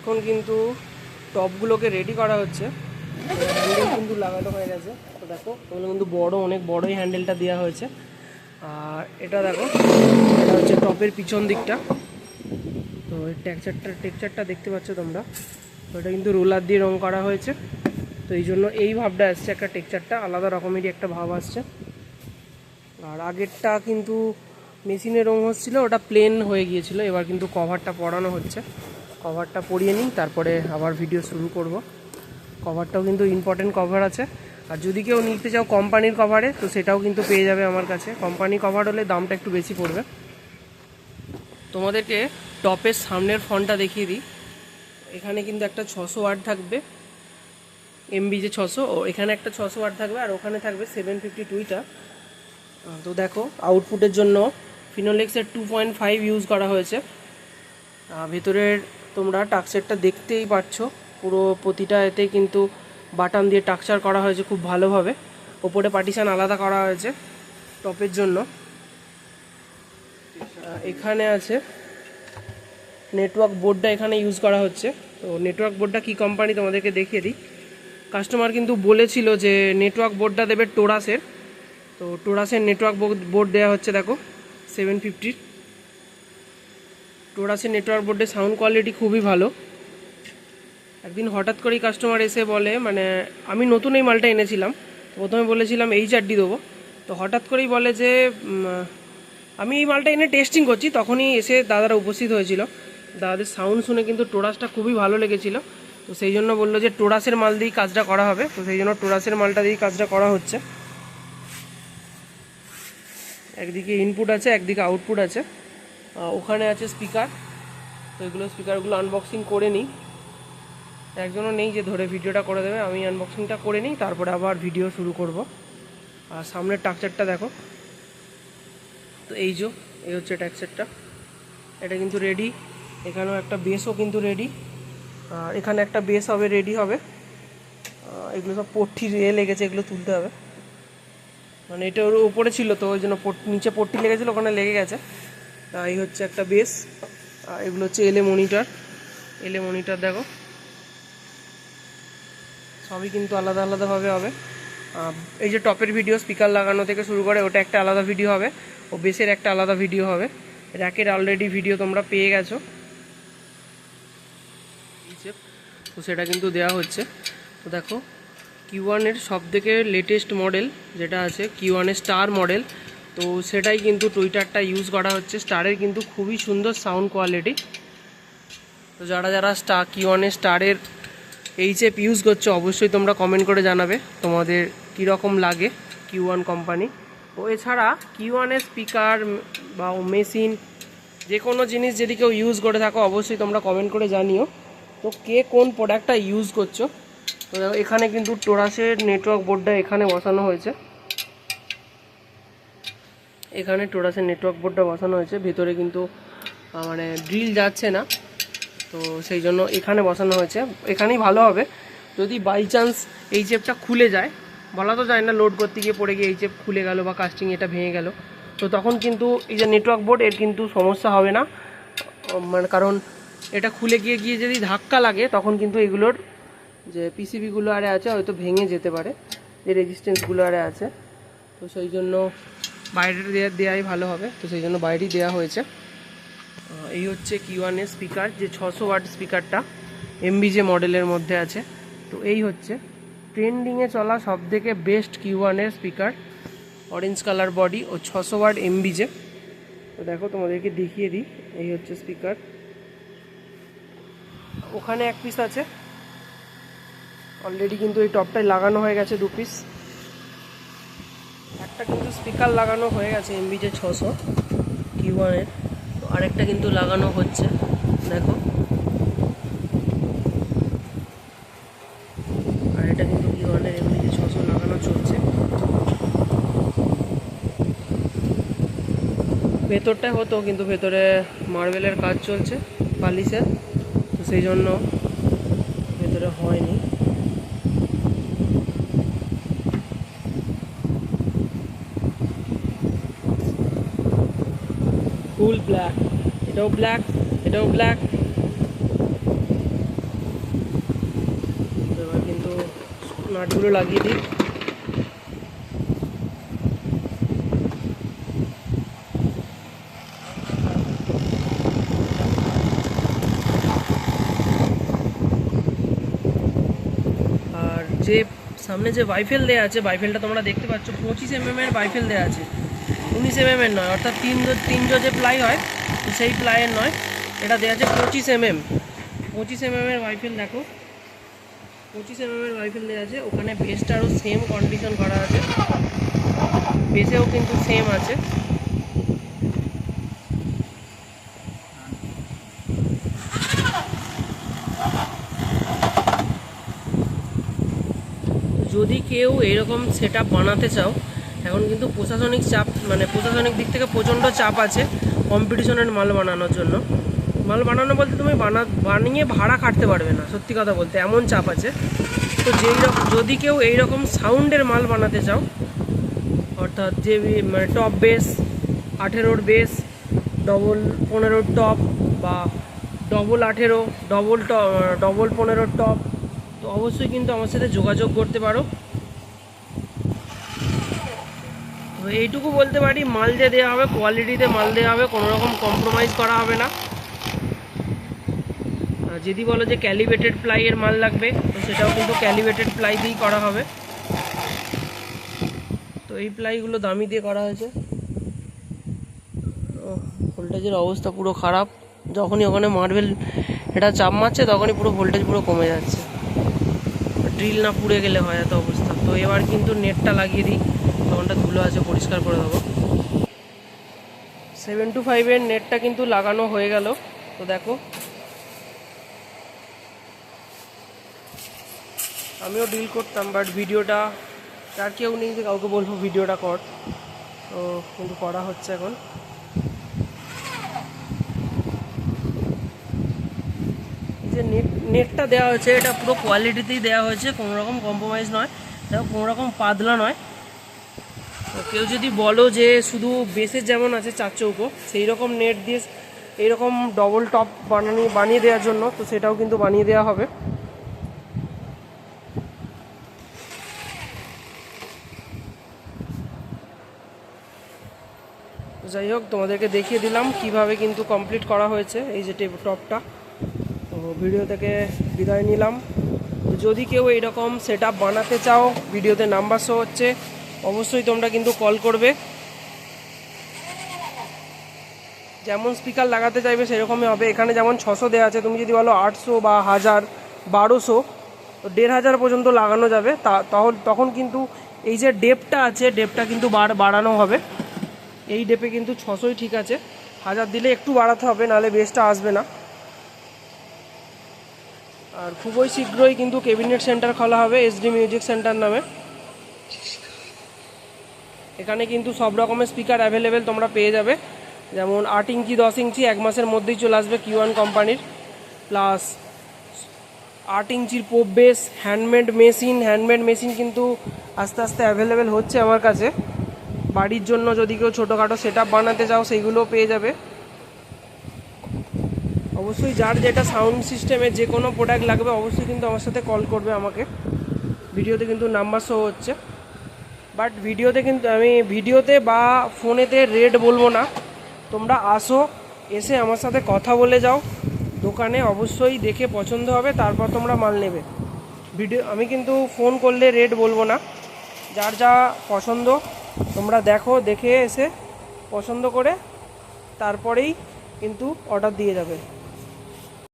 এখন কিন্তু টপগুলোকে রেডি করা হচ্ছে। হ্যান্ডেল কিন্তু লাগানো হয়ে গেছে। তো দেখো ওগুলো কিন্তু বড়, অনেক বড়ই হ্যান্ডেলটা দেওয়া হয়েছে। আর এটা দেখো, এটা হচ্ছে টপের পিছন দিকটা। তো এই টেক্সচারটা টেক্সচারটা দেখতে পাচ্ছ তোমরা? তো এটা কিন্তু রোলার দিয়ে রং করা হয়েছে। তো এই জন্য এই ভাবটা আসছে একটা টেক্সচারটা আলাদা রকমেরই একটা ভাব আসছে। আর আগেরটা কিন্তু মেশিনে রং হচ্ছিল, ওটা প্লেন হয়ে গিয়েছিল, এবার কিন্তু কভারটা পরানো হচ্ছে। কভারটা পরিয়ে নিই, তারপরে আবার ভিডিও শুরু করব। কভারটাও কিন্তু ইম্পর্টেন্ট কভার আছে। আর যদি কেউ নিতে চাও কোম্পানির কভারে তো সেটাও কিন্তু পেয়ে যাবে আমার কাছে। কোম্পানি কভার হলে দামটা একটু বেশি পড়বে। তোমাদেরকে টপের সামনের ফোনটা দেখিয়ে দিই। এখানে কিন্তু একটা ছশো ওয়াট থাকবে। এমবি যে ছশো, ও এখানে একটা ছশো ওয়াট থাকবে আর ওখানে থাকবে সেভেন ফিফটি টুইটা তো দেখো আউটপুটের জন্য ফিনোলেক্সের টু পয়েন্ট ফাইভ ইউজ করা হয়েছে। ভেতরের তোমরা টাক্সচারটা দেখতেই পাচ্ছ পুরো প্রতিটা এতে কিন্তু বাটাম দিয়ে টাকচার করা হয়েছে খুব ভালোভাবে। ওপরে পার্টিশন আলাদা করা হয়েছে টপের জন্য। এখানে আছে নেটওয়ার্ক বোর্ডটা এখানে ইউজ করা হচ্ছে। তো নেটওয়ার্ক বোর্ডটা কী কোম্পানি তোমাদেরকে দেখিয়ে দিই। কাস্টমার কিন্তু বলেছিল যে নেটওয়ার্ক বোর্ডটা দেবে টোরাসের। তো টোরাসের নেটওয়ার্ক বোর্ড দেওয়া হচ্ছে দেখো সেভেন ফিফটির টোরাসের নেটওয়ার্ক বোর্ডের সাউন্ড কোয়ালিটি খুবই ভালো। একদিন হঠাৎ করেই কাস্টমার এসে বলে মানে আমি নতুন এই মালটা এনেছিলাম প্রথমে বলেছিলাম, এই চারটি দেবো। তো হঠাৎ করেই বলে যে আমি এই মালটা এনে টেস্টিং করছি। তখনই এসে দাদারা উপস্থিত হয়েছিল। দাদাদের সাউন্ড শুনে কিন্তু টোরাসটা খুবই ভালো লেগেছিল। তো সেই জন্য বলল যে, টোরাসের মাল দিয়েই কাজটা করা হবে। তো সেই জন্য টোরাসের মালটা দিয়েই কাজটা করা হচ্ছে। একদিকে ইনপুট আছে, একদিকে আউটপুট আছে। ওখানে আছে স্পিকার তো এগুলো স্পিকারগুলো আনবক্সিং করে নিই। একজনও নেই যে ধরে ভিডিওটা করে দেবে, আমি আনবক্সিংটা করে নিই, তারপরে আবার ভিডিও শুরু করব। আর সামনের টাকচারটা দেখো। তো এই যে, এই হচ্ছে ট্যাক্সারটা এটা কিন্তু রেডি এখানেও একটা বেসও কিন্তু রেডি আর এখানে একটা বেস হবে রেডি হবে। এগুলো সব পট্টি রে লেগেছে, এগুলো তুলতে হবে। মানে এটা ওর উপরে ছিল তো, ওই জন্য নিচে পট্টি লেগেছিলো, ওখানে লেগে গেছে। তা এই হচ্ছে একটা বেস। আর এগুলো হচ্ছে এলে মনিটর এলে মনিটর দেখো। সবই কিন্তু আলাদা আলাদাভাবে হবে। এই যে টপের ভিডিও স্পিকার লাগানো থেকে শুরু করে, ওটা একটা আলাদা ভিডিও হবে। ও বেসের একটা আলাদা ভিডিও হবে। র্যাকের অলরেডি ভিডিও তোমরা পেয়ে গেছো। তো সেটা কিন্তু দেওয়া হচ্ছে। তো দেখো কিউ ওয়ানের সব থেকে লেটেস্ট মডেল যেটা আছে কিউ ওয়ানের স্টার মডেল তো সেটাই কিন্তু টুইটারটা ইউজ করা হচ্ছে। স্টারের কিন্তু খুবই সুন্দর সাউন্ড কোয়ালিটি তো যারা যারা কিউ ওয়ানের স্টারের এইচএফ ইউজ করছ, অবশ্যই তোমরা কমেন্ট করে জানাবে তোমাদের কীরকম লাগে কিউ ওয়ান কোম্পানি ও এছাড়া কিউ ওয়ানের স্পিকার বা মেশিন যে কোনো জিনিস যদি কেউ ইউজ করে থাকো, অবশ্যই তোমরা কমেন্ট করে জানিও। তো কে কোন প্রোডাক্টটা ইউজ করছ? তো এখানে কিন্তু টোরাসের নেটওয়ার্ক বোর্ডটা এখানে বসানো হয়েছে। এখানে টোরাসের নেটওয়ার্ক বোর্ডটা বসানো হয়েছে। ভেতরে কিন্তু মানে ড্রিল যাচ্ছে না। তো সেই জন্য এখানে বসানো হয়েছে। এখানেই ভালো হবে। যদি বাই চান্স এই চেপটা খুলে যায়, বলা তো যায় না লোড করতে গিয়ে পড়ে গিয়ে এই চেপ খুলে গেল বা কাস্টিং এটা ভেঙে গেল। তো তখন কিন্তু এই যে নেটওয়ার্ক বোর্ড এর কিন্তু সমস্যা হবে না। মানে কারণ এটা খুলে গিয়ে গিয়ে যদি ধাক্কা লাগে, তখন কিন্তু এগুলোর যে পিসিবিগুলো আরে আছে, হয়তো ভেঙে যেতে পারে। যে রেজিস্ট্যান্সগুলো আরে আছে। তো সেই জন্য বাইরে দেওয়া দেওয়াই ভালো হবে। তো সেই জন্য বাইরেই দেওয়া হয়েছে। এই হচ্ছে কিউ ওয়ানের স্পিকার যে ছশো ওয়াট স্পিকারটা এমবি যে মডেলের মধ্যে আছে। তো এই হচ্ছে। ট্রেন্ডিংয়ে চলা সব থেকে বেস্ট কিউ ওয়ানের স্পিকার অরেঞ্জ কালার বডি ও ছশো ওয়াট এমবি যে তো দেখো, তোমাদেরকে দেখিয়ে দিই। এই হচ্ছে স্পিকার ওখানে এক পিস আছে। অলরেডি কিন্তু এই টপটায় লাগানো হয়ে গেছে দু পিস একটা কিন্তু স্পিকার লাগানো হয়ে গেছে এমবি যে ছশো কিউ ওয়ানের তো আরেকটা কিন্তু লাগানো হচ্ছে, দেখো। আর কিন্তু ছশো লাগানো চলছে। ভেতরটা হতো, কিন্তু ভেতরে মার্বেলের কাজ চলছে পালিশের তো সেই জন্য ভেতরে হয়নি। Full black. এটাও ব্ল্যাক এটাও ব্ল্যাক। এবার কিন্তু নাটগুলো লাগিয়ে দিই। আর যে সামনে যে বাইফেল দেওয়া আছে, বাইফেলটা তোমরা দেখতে পাচ্ছ, পঁচিশ এম এর বাইফেল দেওয়া আছে। উনিশ এমএম এর নয়, অর্থাৎ তিন তিন যে প্লাই হয় সেই প্লাইয়ের নয়। এটা দেওয়া আছে পঁচিশ এমএম পঁচিশ এমএম এর বাইফেল দেখো। পঁচিশ এমএম এর বাইফেল দেওয়া আছে, ওখানে বেসটারও সেম কন্ডিশন করা আছে। বেসেও কিন্তু সেম আছে। যদি কেউ এরকম সেট বানাতে চাও এখন কিন্তু প্রশাসনিক চাপ মানে প্রশাসনিক দিক থেকে প্রচণ্ড চাপ আছে কম্পিটিশনের মাল বানানোর জন্য। মাল বানানো বলতে তুমি বানা, বানিয়ে ভাড়া কাটতে পারবে না, সত্যি কথা বলতে, এমন চাপ আছে। তো যেই রকম যদি কেউ এই রকম সাউন্ডের মাল বানাতে চাও, অর্থাৎ যে মানে টপ বেস আঠেরোর বেস ডবল পনেরোর টপ বা ডবল আঠেরো ডবল টপ ডবল পনেরোর টপ তো অবশ্যই কিন্তু আমার সাথে যোগাযোগ করতে পারো তো এইটুকু বলতে পারি, মাল যে দেওয়া হবে কোয়ালিটিতে মাল দেওয়া হবে কোনো রকম কম্প্রোমাইজ করা হবে না। যদি বলো যে ক্যালিব্রেটেড প্লাইয়ের মাল লাগবে, তো সেটাও কিন্তু ক্যালিব্রেটেড প্লাই দিয়েই করা হবে। তো এই প্লাইগুলো দামি দিয়ে করা হয়েছে। ভোল্টেজের অবস্থা পুরো খারাপ। যখনই ওখানে মার্বেল এটা চাপ মারছে, তখনই পুরো ভোল্টেজ পুরো কমে যাচ্ছে। ড্রিল না পুড়ে গেলে হয় এত অবস্থা। তো এবার কিন্তু নেটটা লাগিয়ে দিই। তখনটা ধুলো আছে, পরিষ্কার করে দেবো। সেভেন টু ফাইভের নেটটা কিন্তু লাগানো হয়ে গেল। তো দেখো। আমিও ডিল করতাম বাট ভিডিওটা আর কেউ নেই, যে কাউকে বলব ভিডিওটা কর। তো কিন্তু করা হচ্ছে এখন। যে নেট, নেটটা দেওয়া হয়েছে, এটা পুরো কোয়ালিটিতেই দেওয়া হয়েছে কোনো রকম কম্প্রোমাইজ নয়। দেখো কোনো রকম পাতলা নয়। কেউ যদি বলো যে শুধু বেসের যেমন আছে চার চৌকো সেই রকম নেট দিয়ে এইরকম ডবল টপ বানানি, বানিয়ে দেওয়ার জন্য, তো সেটাও কিন্তু বানিয়ে দেওয়া হবে। যাই হোক, তোমাদেরকে দেখিয়ে দিলাম কীভাবে কিন্তু কমপ্লিট করা হয়েছে এই যে টেপ টপটা তো ভিডিও থেকে বিদায় নিলাম। যদি কেউ এইরকম সেট বানাতে চাও ভিডিওতে নাম্বার শো হচ্ছে। অবশ্যই তোমরা কিন্তু কল করবে। যেমন স্পিকার লাগাতে চাইবে সেরকমই হবে। এখানে যেমন ছশো দেওয়া আছে, তুমি যদি বলো আটশো বা হাজার, বারোশো, তো দেড় হাজার পর্যন্ত লাগানো যাবে। তা তাহলে তখন কিন্তু এই যে ডেপটা আছে ডেপটা কিন্তু বাড়ানো হবে। এই ডেপে কিন্তু ছশোই ঠিক আছে। হাজার দিলে একটু বাড়াতে হবে, নাহলে বেসটা আসবে না। আর খুবই শীঘ্রই কিন্তু ক্যাবিনেট সেন্টার খোলা হবে এসডি মিউজিক সেন্টার নামে। এখানে কিন্তু সব রকমের স্পিকার অ্যাভেলেবেল তোমরা পেয়ে যাবে। যেমন আট ইঞ্চি, দশ ইঞ্চি, এক মাসের মধ্যেই চলে আসবে কিউয়ান কোম্পানির প্লাস আট ইঞ্চির pope base handmade machine handmade machine কিন্তু আস্তে আস্তে অ্যাভেলেবেল হচ্ছে আমার কাছে। বাড়ির জন্য যদি কেউ ছোটোখাটো সেট বানাতে চাও, সেইগুলোও পেয়ে যাবে। অবশ্যই যার যেটা সাউন্ড সিস্টেমে যে কোনো প্রোডাক্ট লাগবে, অবশ্যই কিন্তু আমার সাথে কল করবে আমাকে। ভিডিওতে কিন্তু নাম্বার শো হচ্ছে। বাট ভিডিওতে কিন্তু, আমি ভিডিওতে বা ফোনেতে রেট বলব না। তোমরা আসো, এসে আমার সাথে কথা বলে যাও। দোকানে অবশ্যই দেখে পছন্দ হবে, তারপর তোমরা মাল নেবে। ভিডিও, আমি কিন্তু ফোন করলে রেট বলব না। যার যা পছন্দ, তোমরা দেখো, দেখে এসে পছন্দ করে, তারপরেই কিন্তু অর্ডার দিয়ে যাবে।